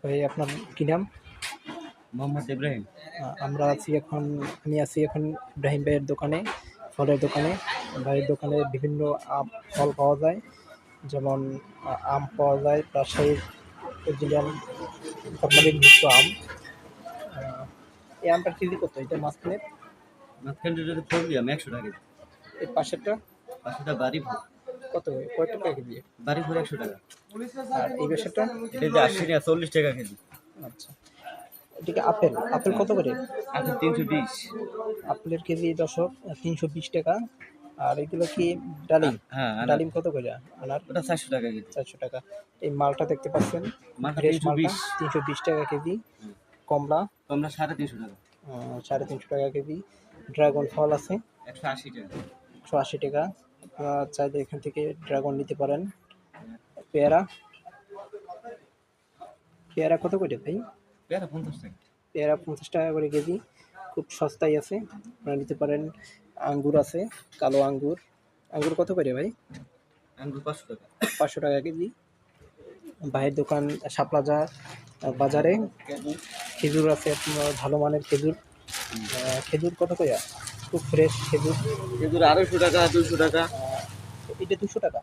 ভাই আপনার কি নাম? মোহাম্মদ ইব্রাহিম। আমরা আছি এখন আমি আছি এখন ইব্রাহিম ভাইয়ের দোকানে ফলের দোকানে। ভাইয়ের দোকানে বিভিন্ন আম ফল পাওয়া যায়। যেমন আম পাওয়া যায় রাজশাহীর অরিজিনাল ফরমালিন মুক্ত আম। এই আমটা কেজি কত? এটা মাঝখানে? মাঝখানটা যদি ফোন দিলাম একশো টাকা। এর পাশেরটা? পাঁচশোটা বাড়ি ভোর কত কয় টাকা কেজি? বাড়ি ভোর একশো টাকা। আর এই পাশেরটা এটা যে আশি টাকা চল্লিশ টাকা কেজি। আচ্ছা। এদিকে আপেল? আপেল কত করে? এখন তিনশো বিশ। আপেলের কেজি দশক তিনশো বিশ টাকা। আর এগুলো কি ডালিম? হ্যাঁ ডালিম কত করে আনার? ওটা চারশো টাকা কেজি। চারশো টাকা। এই মালটা দেখতে পাচ্ছেন? তিনশো বিশ। তিনশো বিশ টাকা কেজি। কমলা? তোমরা সাড়ে তিনশো টাকা। সাড়ে তিনশো টাকা কেজি। ড্রাগন ফল আছে? একশো আশি টাকা। একশো আশি টাকা। আপনারা চাইলে এখান থেকে ড্রাগন নিতে পারেন। পেয়ারা। পেয়ারা কত করে ভাই? পেয়ারা পঞ্চাশ টাকা। পেয়ারা পঞ্চাশ টাকা করে কেজি। খুব সস্তায় আছে। আপনারা নিতে পারেন। আঙ্গুর আছে কালো আঙ্গুর। আঙ্গুর কত করে ভাই? আঙ্গুর পাঁচশো টাকা। পাঁচশো টাকা কেজি। ভাইয়ের দোকান শাপলাজা বাজারে। খেজুর আছে আপনার ভালো মানের খেজুর। খেজুর কত করে? খুব ফ্রেশ খেজুর। খেজুর আড়াইশো টাকা দুশো টাকা। এটা দুশো টাকা।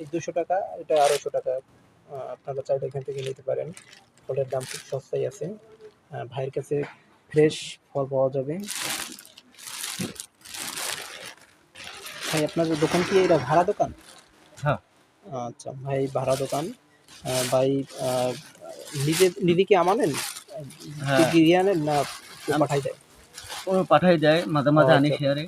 এই দুশো টাকা এটা আড়াইশো টাকা আপনারা চাইলে এখান থেকে নিতে পারেন। ফলের দাম খুব সস্তায় আছে। ভাইয়ের কাছে ফ্রেশ ফল পাওয়া যাবে। ভাই আপনার দোকান কি এটা ভাড়া দোকান? হ্যাঁ। আচ্ছা ভাই ভাড়া দোকান। ভাই নিজে নিজে কি আমানেন? হ্যাঁ। গিয়ে আনেন না পাঠাই দেয়? ও পাঠাই দেয় মাঝে মাঝে আনি আচ্ছা। শেয়ারে।